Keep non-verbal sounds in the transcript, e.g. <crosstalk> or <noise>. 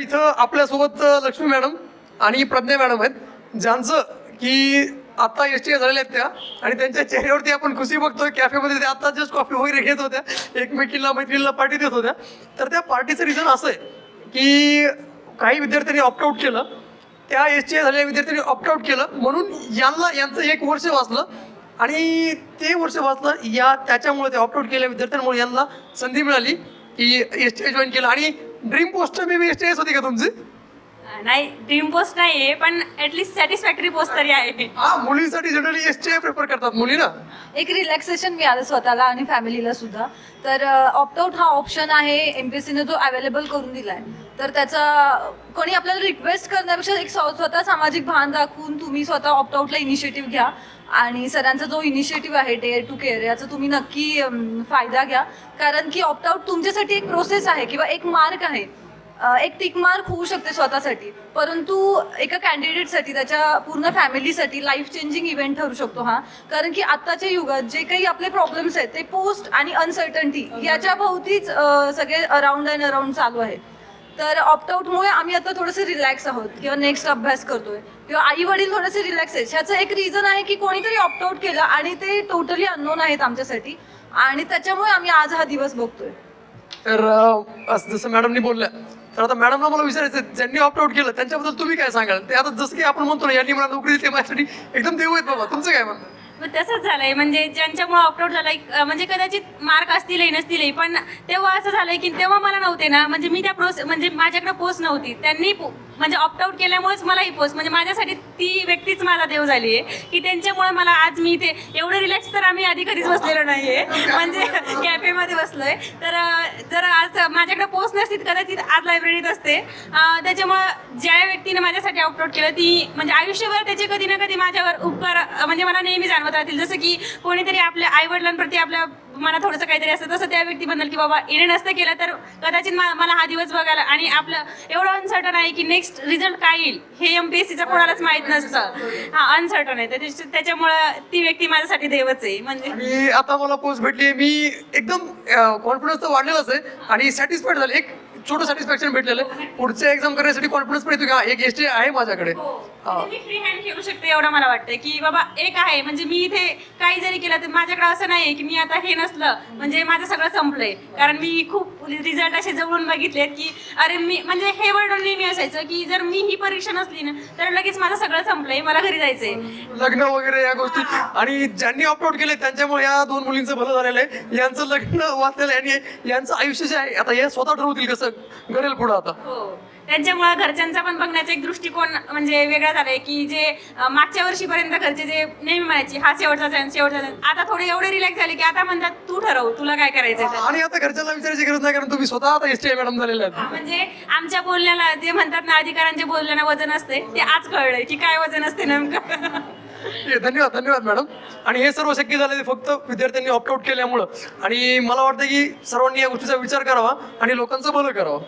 इथं आपल्यासोबत लक्ष्मी मॅडम आणि प्रज्ञा मॅडम आहेत ज्यांचं की आत्ता एस टी झालेल्या आहेत त्या आणि त्यांच्या चेहऱ्यावरती आपण खुशी बघतोय. कॅफेमध्ये त्या आता जस्ट कॉफी वगैरे घेत होत्या. एकमेकींना मैत्रिणीला पार्टी देत होत्या. तर त्या पार्टीचं रिझन असं आहे की काही विद्यार्थ्यांनी ऑप्टआउट केलं. त्या एस टी झालेल्या विद्यार्थ्यांनी ऑप्टआउट केलं. म्हणून यांना यांचं एक वर्ष वाचलं आणि ते वर्ष वाचलं या त्याच्यामुळे ते ऑप्टआउट केलेल्या विद्यार्थ्यांमुळे यांना संधी मिळाली की एस टी जॉईन केलं. आणि dream post maybe S T S होती का तुमची नाही ड्रीम पोस्ट नाही आहे पण ऍटलीस्ट सॅटिस्फॅक्टरी पोस्ट तरी आहे. हा मुलींसाठी जनरली एस टी प्रेफर करतात मुली ना. एक रिलॅक्सेशन मिळालं स्वतःला आणि फॅमिलीला सुद्धा. तर ऑप्टआउट हा ऑप्शन आहे एम पी एस सीने जो अवेलेबल करून दिलाय. तर त्याचा कोणी आपल्याला रिक्वेस्ट करण्यापेक्षा एक स्व- स्वतः सामाजिक भान दाखवून तुम्ही स्वतः ऑप्टआउटला इनिशिएटिव्ह घ्या. आणि सरांचा जो इनिशिएटिव्ह आहे डेअर टू केअर याचा तुम्ही नक्की फायदा घ्या. कारण की ऑप्टआउट तुमच्यासाठी एक प्रोसेस आहे किंवा एक मार्क आहे. एक टिक मार्क होऊ शकते स्वतःसाठी. परंतु एका कॅन्डिडेटसाठी त्याच्या पूर्ण फॅमिलीसाठी लाईफ चेंजिंग इव्हेंट ठरू शकतो हा. कारण की आत्ताच्या युगात जे काही आपले प्रॉब्लेम्स आहेत ते पोस्ट आणि अनसर्टन्टी याच्या भोवतीच सगळे अराउंड अँड अराउंड चालू आहे. तर ऑप्टआउटमुळे आम्ही आता थोडंसं रिलॅक्स आहोत किंवा नेक्स्ट अभ्यास करतोय. किंवा आई वडील थोडेसे रिलॅक्स आहेत. ह्याचं एक रिझन आहे की कोणीतरी ऑप्टआउट केलं आणि ते टोटली अननोन आहेत आमच्यासाठी. आणि त्याच्यामुळे आम्ही आज हा दिवस बघतोय. तर असं जसं मॅडमनी बोलल्या तर आता मॅडमला मला विचारायचं ज्यांनी ज्यांनी ऑप्टआउट केलं त्यांच्याबद्दल तुम्ही काय सांगाल? ते आता जसं की आपण म्हणतो ना यांनी मला नोकरी दिली माझ्यासाठी एकदम देऊ आहेत बाबा. तुमचं काय म्हणणं? मग तसंच झालंय. म्हणजे ज्यांच्यामुळे ऑप्टआउट झालाय अं, म्हणजे कदाचित मार्क असतीलही नसतीलही पण तेव्हा असं झालंय की तेव्हा मला नव्हते ना. म्हणजे मी त्या प्रोसेस म्हणजे माझ्याकडे पोस्ट नव्हती. त्यांनी पो- म्हणजे ऑप्टआउट केल्यामुळेच मला ही पोस्ट म्हणजे माझ्यासाठी ती व्यक्तीच माझा देव झाली आहे की त्यांच्यामुळे मला आज मी इथे एवढं रिलॅक्स तर आम्ही आधी कधीच बसलेलो नाहीये. म्हणजे कॅफेमध्ये बसलोय. तर जर आज माझ्याकडे पोस्ट नसती कदाचित आज लायब्ररीत असते. त्याच्यामुळं ज्या व्यक्तीने माझ्यासाठी ऑप्टआउट केलं ती म्हणजे आयुष्यभर त्याचे कधी ना कधी माझ्यावर उपकार म्हणजे मला नेहमी जाणवत राहतील. जसं की कोणीतरी आपल्या आईवडिलांप्रती आपल्या मला थोडंसं काहीतरी असतं तसं त्या व्यक्ती म्हणाल की बाबा इने नसतं केलं तर कदाचित मला हा दिवस बघायला आणि आपलं एवढं अनसर्टन आहे की नेक्स्ट रिझल्ट काय येईल हे एम पी एस सीचं कोणालाच माहीत नसतं. हा अनसर्टन आहे. त्याच्यामुळं ती व्यक्ती माझ्यासाठी देवच आहे. म्हणजे आता मला पोस्ट भेटली मी एकदम कॉन्फिडन्स तर वाढलेलाच आहे आणि सॅटिस्फाईड झाले. एक छोटं सॅटिस्फॅक्शन भेटलेलं आहे. पुढच्या एक्झाम करण्यासाठी कॉन्फिडन्स पण येतो की हा एक एस टी आहे माझ्याकडे. हा. म्हणजे मी फ्री हँड खेळू शकते एवढं मला वाटतं की बाबा एक आहे. म्हणजे मी इथे काही जरी केलं तर माझ्याकडे असं नाही की मी आता हे नसलं. म्हणजे माझं सगळं संपलंय. कारण मी खूप रिझल्ट असे जवळून बघितलेत की अरे मी म्हणजे हे वर्णन नेहमी असायचं की जर मी ही परीक्षा नसली ना तर लगेच माझं सगळं संपलंय. मला घरी जायचंय. लग्न वगैरे या गोष्टी. आणि ज्यांनी अपलोड केले त्यांच्यामुळे या दोन मुलींचं भलं झालेलं आहे. यांचं लग्न वाचलेलं आहे आणि यांचं आयुष्य जे आहे आता हे स्वतः ठरवतील कसं? घडेल पुढं आता. हो. त्यांच्यामुळे घरच्यांचा पण बघण्याचा एक दृष्टिकोन म्हणजे वेगळा झालाय की जे अं, मागच्या वर्षीपर्यंत घरचे जे नेहमी म्हणायचे हा शेवटचा सण शेवटचा सण. आता थोडे एवढे रिलॅक्स झाले की आता म्हणतात तू ठरव तुला काय करायचंय ते. आणि आता घरच्यांना विचारायची गरज नाही कारण तुम्ही स्वतः आता एस टी मॅडम झालेल्या आहेत म्हणजे आमच्या बोलण्याला जे म्हणतात ना अधिकारांच्या बोलण्याला वजन असते ते आज कळलंय की काय वजन असते नेमकं. <laughs> <laughs> हे, धन्यवाद धन्यवाद मॅडम. आणि हे सर्व शक्य झालं ते फक्त विद्यार्थ्यांनी ऑप्टआउट केल्यामुळं. आणि मला वाटतं की सर्वांनी या गोष्टीचा विचार करावा आणि लोकांचं भलं करावं.